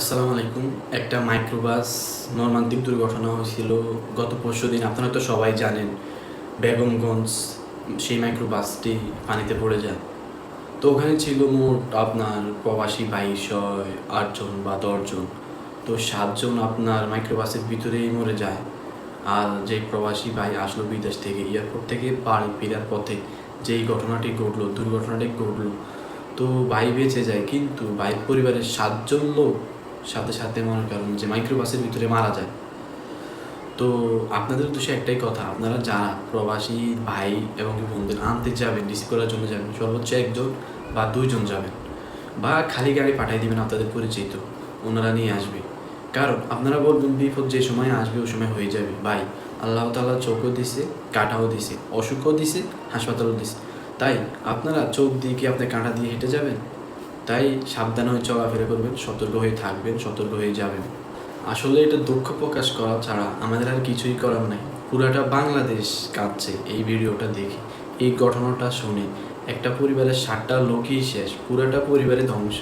আসসালামু আলাইকুম। একটা মাইক্রোবাস মর্মান্তিক দুর্ঘটনা হয়েছিল গত পরশু দিন। আপনারা তো সবাই জানেন, বেগমগঞ্জ, সেই মাইক্রোবাসটি পানিতে পড়ে যায়। তো ওখানে ছিল মোট আপনার প্রবাসী বাইশ আটজন বা দশজন। তো সাতজন আপনার মাইক্রোবাসের ভিতরেই মরে যায়। আর যে প্রবাসী ভাই আসলো বিদেশ থেকে, এয়ারপোর্ট থেকে বাড়ি ফেরার পথে যেই ঘটনাটি ঘটলো, দুর্ঘটনাটি ঘটলো, তো ভাই বেঁচে যায়। কিন্তু ভাই পরিবারের সাতজন লোক সাথে সাথে মনে করেন যে মাইক্রোবাসের ভিতরে মারা যায়। তো আপনাদের উদ্দেশ্যে একটাই কথা, আপনারা যারা প্রবাসী ভাই এবং কি বোনদের আনতে যাবেন রিসিভ করার জন্য যাবেন, সর্বোচ্চ একজন বা দুইজন যাবেন বা খালি গাড়ি পাঠিয়ে দেবেন আপনাদের পরিচিত, ওনারা নিয়ে আসবে। কারণ আপনারা বলবেন, বিপদ যে সময় আসবে, ওই সময় হয়ে যাবে। ভাই, আল্লাহ তাআলা চোখও দিছে, কাঁটাও দিছে, অসুখও দিছে, হাসপাতালও দিছে। তাই আপনারা চোখ দিয়ে কি আপনি কাঁটা দিয়ে হেঁটে যাবেন? তাই সাবধান হয়ে চলাফেরা করবেন, সতর্ক হয়ে থাকবেন, সতর্ক হয়ে যাবেন। আসলে এটা দুঃখ প্রকাশ করা ছাড়া আমাদের আর কিছুই করার নাই। পুরাটা বাংলাদেশ কাঁদছে এই ভিডিওটা দেখে, এই ঘটনাটা শুনে। একটা পরিবারের ষাটটা লোকই শেষ, পুরাটা পরিবারে ধ্বংস।